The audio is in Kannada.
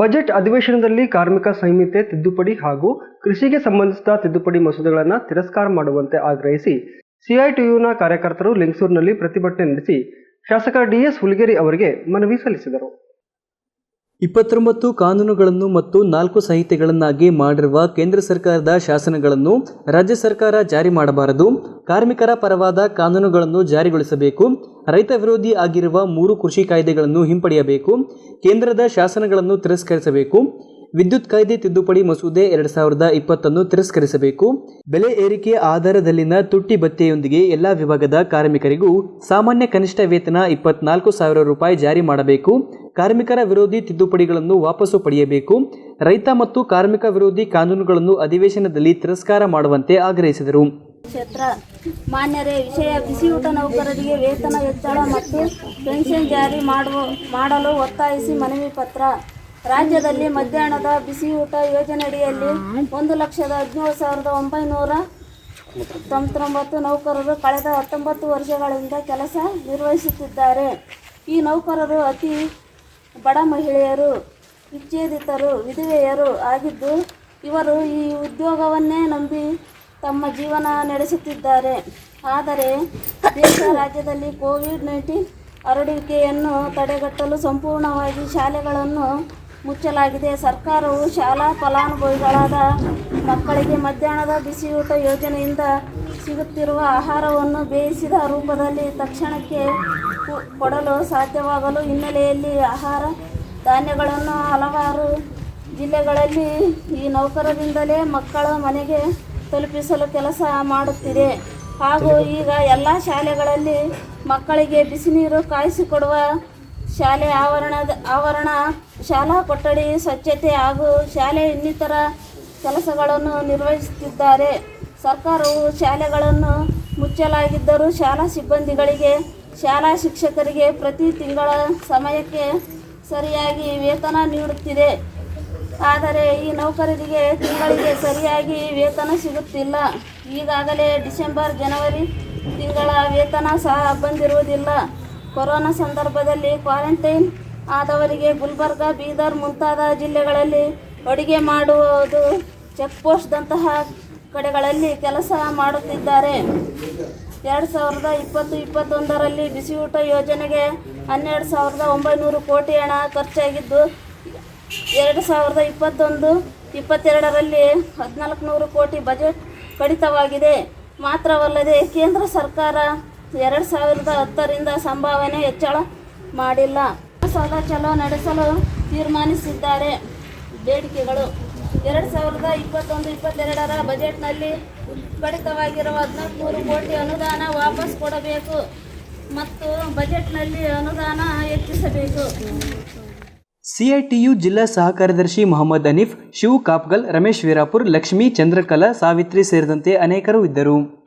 ಬಜೆಟ್ ಅಧಿವೇಶನದಲ್ಲಿ ಕಾರ್ಮಿಕ ಸಂಹಿತೆ ತಿದ್ದುಪಡಿ ಹಾಗೂ ಕೃಷಿಗೆ ಸಂಬಂಧಿಸಿದ ತಿದ್ದುಪಡಿ ಮಸೂದೆಗಳನ್ನು ತಿರಸ್ಕಾರ ಮಾಡುವಂತೆ ಆಗ್ರಹಿಸಿ ಸಿಐಟಿಯುನ ಕಾರ್ಯಕರ್ತರು ಲಿಂಗಸೂರಿನಲ್ಲಿ ಪ್ರತಿಭಟನೆ ನಡೆಸಿ ಶಾಸಕ ಡಿಎಸ್ ಹುಲಿಗೇರಿ ಅವರಿಗೆ ಮನವಿ ಸಲ್ಲಿಸಿದರು. ಇಪ್ಪತ್ತೊಂಬತ್ತು ಕಾನೂನುಗಳನ್ನು ಮತ್ತು ನಾಲ್ಕು ಸಂಹಿತೆಗಳನ್ನಾಗಿ ಮಾಡಿರುವ ಕೇಂದ್ರ ಸರ್ಕಾರದ ಶಾಸನಗಳನ್ನು ರಾಜ್ಯ ಸರ್ಕಾರ ಜಾರಿ ಮಾಡಬಾರದು. ಕಾರ್ಮಿಕರ ಪರವಾದ ಕಾನೂನುಗಳನ್ನು ಜಾರಿಗೊಳಿಸಬೇಕು, ರೈತ ವಿರೋಧಿ ಆಗಿರುವ ಮೂರು ಕೃಷಿ ಕಾಯ್ದೆಗಳನ್ನು ಹಿಂಪಡೆಯಬೇಕು, ಕೇಂದ್ರದ ಶಾಸನಗಳನ್ನು ತಿರಸ್ಕರಿಸಬೇಕು, ವಿದ್ಯುತ್ ಕಾಯ್ದೆ ತಿದ್ದುಪಡಿ ಮಸೂದೆ ಎರಡು ಸಾವಿರದ ಇಪ್ಪತ್ತನ್ನು ತಿರಸ್ಕರಿಸಬೇಕು, ಬೆಲೆ ಏರಿಕೆ ಆಧಾರದಲ್ಲಿನ ತುಟ್ಟಿ ಭತ್ಯೆಯೊಂದಿಗೆ ಎಲ್ಲ ವಿಭಾಗದ ಕಾರ್ಮಿಕರಿಗೂ ಸಾಮಾನ್ಯ ಕನಿಷ್ಠ ವೇತನ ಇಪ್ಪತ್ನಾಲ್ಕು ಸಾವಿರ ರೂಪಾಯಿ ಜಾರಿ ಮಾಡಬೇಕು, ಕಾರ್ಮಿಕರ ವಿರೋಧಿ ತಿದ್ದುಪಡಿಗಳನ್ನು ವಾಪಸ್ಸು ಪಡೆಯಬೇಕು, ರೈತ ಮತ್ತು ಕಾರ್ಮಿಕ ವಿರೋಧಿ ಕಾನೂನುಗಳನ್ನು ಅಧಿವೇಶನದಲ್ಲಿ ತಿರಸ್ಕಾರ ಮಾಡುವಂತೆ ಆಗ್ರಹಿಸಿದರು. ಕ್ಷೇತ್ರ. ಮಾನ್ಯರೇ, ವಿಷಯ ಬಿಸಿಯೂಟ ನೌಕರರಿಗೆ ವೇತನ ಹೆಚ್ಚಳ ಮತ್ತು ಪೆನ್ಷನ್ ಜಾರಿ ಮಾಡುವ, ಮಾಡಲು ಒತ್ತಾಯಿಸಿ ಮನವಿ ಪತ್ರ. ರಾಜ್ಯದಲ್ಲಿ ಮಧ್ಯಾಹ್ನದ ಬಿಸಿಯೂಟ ಯೋಜನೆಯಡಿಯಲ್ಲಿ ಒಂದು ಲಕ್ಷದ ಹದಿನೇಳು ಸಾವಿರದ ಒಂಬೈನೂರ ತೊಂಬತ್ತೊಂಬತ್ತು ನೌಕರರು ಕಳೆದ ಹತ್ತೊಂಬತ್ತು ವರ್ಷಗಳಿಂದ ಕೆಲಸ ನಿರ್ವಹಿಸುತ್ತಿದ್ದಾರೆ. ಈ ನೌಕರರು ಅತಿ ಬಡ ಮಹಿಳೆಯರು, ವಿಚ್ಛೇದಿತರು, ವಿಧವೆಯರು ಆಗಿದ್ದು, ಇವರು ಈ ಉದ್ಯೋಗವನ್ನೇ ನಂಬಿ ತಮ್ಮ ಜೀವನ ನಡೆಸುತ್ತಿದ್ದಾರೆ. ಆದರೆ ದೇಶ ರಾಜ್ಯದಲ್ಲಿ ಕೋವಿಡ್ ನೈನ್ಟೀನ್ ಹರಡುವಿಕೆಯನ್ನು ತಡೆಗಟ್ಟಲು ಸಂಪೂರ್ಣವಾಗಿ ಶಾಲೆಗಳನ್ನು ಮುಚ್ಚಲಾಗಿದೆ. ಸರ್ಕಾರವು ಶಾಲಾ ಫಲಾನುಭವಿಗಳಾದ ಮಕ್ಕಳಿಗೆ ಮಧ್ಯಾಹ್ನದ ಬಿಸಿಯೂಟ ಯೋಜನೆಯಿಂದ ಸಿಗುತ್ತಿರುವ ಆಹಾರವನ್ನು ಬೇಯಿಸಿದ ರೂಪದಲ್ಲಿ ತಕ್ಷಣಕ್ಕೆ ಕೊಡಲು ಸಾಧ್ಯವಾಗಲು ಹಿನ್ನೆಲೆಯಲ್ಲಿ ಆಹಾರ ಧಾನ್ಯಗಳನ್ನು ಹಲವಾರು ಜಿಲ್ಲೆಗಳಲ್ಲಿ ಈ ನೌಕರರಿಂದಲೇ ಮಕ್ಕಳ ಮನೆಗೆ ತಲುಪಿಸಲು ಕೆಲಸ ಮಾಡುತ್ತಿದೆ. ಹಾಗೂ ಈಗ ಎಲ್ಲ ಶಾಲೆಗಳಲ್ಲಿ ಮಕ್ಕಳಿಗೆ ಬಿಸಿನೀರು ಕಾಯಿಸಿಕೊಡುವ ಶಾಲೆ ಆವರಣದ, ಆವರಣ, ಶಾಲಾ ಕೊಠಡಿ ಸ್ವಚ್ಛತೆ ಹಾಗೂ ಶಾಲೆ ಇನ್ನಿತರ ಕೆಲಸಗಳನ್ನು ನಿರ್ವಹಿಸುತ್ತಿದ್ದಾರೆ. ಸರ್ಕಾರವು ಶಾಲೆಗಳನ್ನು ಮುಚ್ಚಲಾಗಿದ್ದರೂ ಶಾಲಾ ಸಿಬ್ಬಂದಿಗಳಿಗೆ, ಶಾಲಾ ಶಿಕ್ಷಕರಿಗೆ ಪ್ರತಿ ತಿಂಗಳ ಸಮಯಕ್ಕೆ ಸರಿಯಾಗಿ ವೇತನ ನೀಡುತ್ತಿದೆ. ಆದರೆ ಈ ನೌಕರರಿಗೆ ತಿಂಗಳಿಗೆ ಸರಿಯಾಗಿ ವೇತನ ಸಿಗುತ್ತಿಲ್ಲ. ಈಗಾಗಲೇ ಡಿಸೆಂಬರ್, ಜನವರಿ ತಿಂಗಳ ವೇತನ ಸಹ ಬಂದಿರುವುದಿಲ್ಲ. ಕೊರೋನಾ ಸಂದರ್ಭದಲ್ಲಿ ಕ್ವಾರಂಟೈನ್ ಆದವರಿಗೆ ಗುಲ್ಬರ್ಗ, ಬೀದರ್ ಮುಂತಾದ ಜಿಲ್ಲೆಗಳಲ್ಲಿ ಅಡುಗೆ ಮಾಡುವುದು ಚೆಕ್ಪೋಸ್ಟ್ದಂತಹ ಕಡೆಗಳಲ್ಲಿ ಕೆಲಸ ಮಾಡುತ್ತಿದ್ದಾರೆ. ಎರಡು ಸಾವಿರದ ಇಪ್ಪತ್ತು, ಇಪ್ಪತ್ತೊಂದರಲ್ಲಿ ಬಿಸಿಯೂಟ ಯೋಜನೆಗೆ ಹನ್ನೆರಡು ಸಾವಿರದ ಒಂಬೈನೂರು ಕೋಟಿ ಹಣ ಖರ್ಚಾಗಿದ್ದು ಎರಡು ಸಾವಿರದ ಇಪ್ಪತ್ತೊಂದು, ಇಪ್ಪತ್ತೆರಡರಲ್ಲಿ ಹದಿನಾಲ್ಕು ನೂರು ಕೋಟಿ ಬಜೆಟ್ ಕಡಿತವಾಗಿದೆ. ಮಾತ್ರವಲ್ಲದೆ ಕೇಂದ್ರ ಸರ್ಕಾರ ಎರಡು ಸಾವಿರದ ಹತ್ತರಿಂದ ಸಂಭಾವನೆ ಹೆಚ್ಚಳ ಮಾಡಿಲ್ಲ. ಸೌಧ ಚಲೋ ನಡೆಸಲು ತೀರ್ಮಾನಿಸಿದ್ದಾರೆ ಬೇಡಿಕೆಗಳು. ಎರಡು ಸಾವಿರದ ಇಪ್ಪತ್ತೊಂದು, ಇಪ್ಪತ್ತೆರಡರ ಬಜೆಟ್ನಲ್ಲಿ ಕಡಿತವಾಗಿರುವ ಹದಿನಾಲ್ಕು ನೂರು ಕೋಟಿ ಅನುದಾನ ವಾಪಸ್ ಕೊಡಬೇಕು ಮತ್ತು ಬಜೆಟ್ನಲ್ಲಿ ಅನುದಾನ ಹೆಚ್ಚಿಸಬೇಕು. ಸಿಐಟಿಯು ಜಿಲ್ಲಾ ಸಹಕಾರ್ಯದರ್ಶಿ ಮೊಹಮ್ಮದ್ ಅನೀಫ್ ಶಿವು ಕಾಪ್ಗಲ್, ರಮೇಶ್ ವೀರಾಪುರ್, ಲಕ್ಷ್ಮೀ, ಚಂದ್ರಕಲಾ, ಸಾವಿತ್ರಿ ಸೇರಿದಂತೆ ಅನೇಕರು ಇದ್ದರು.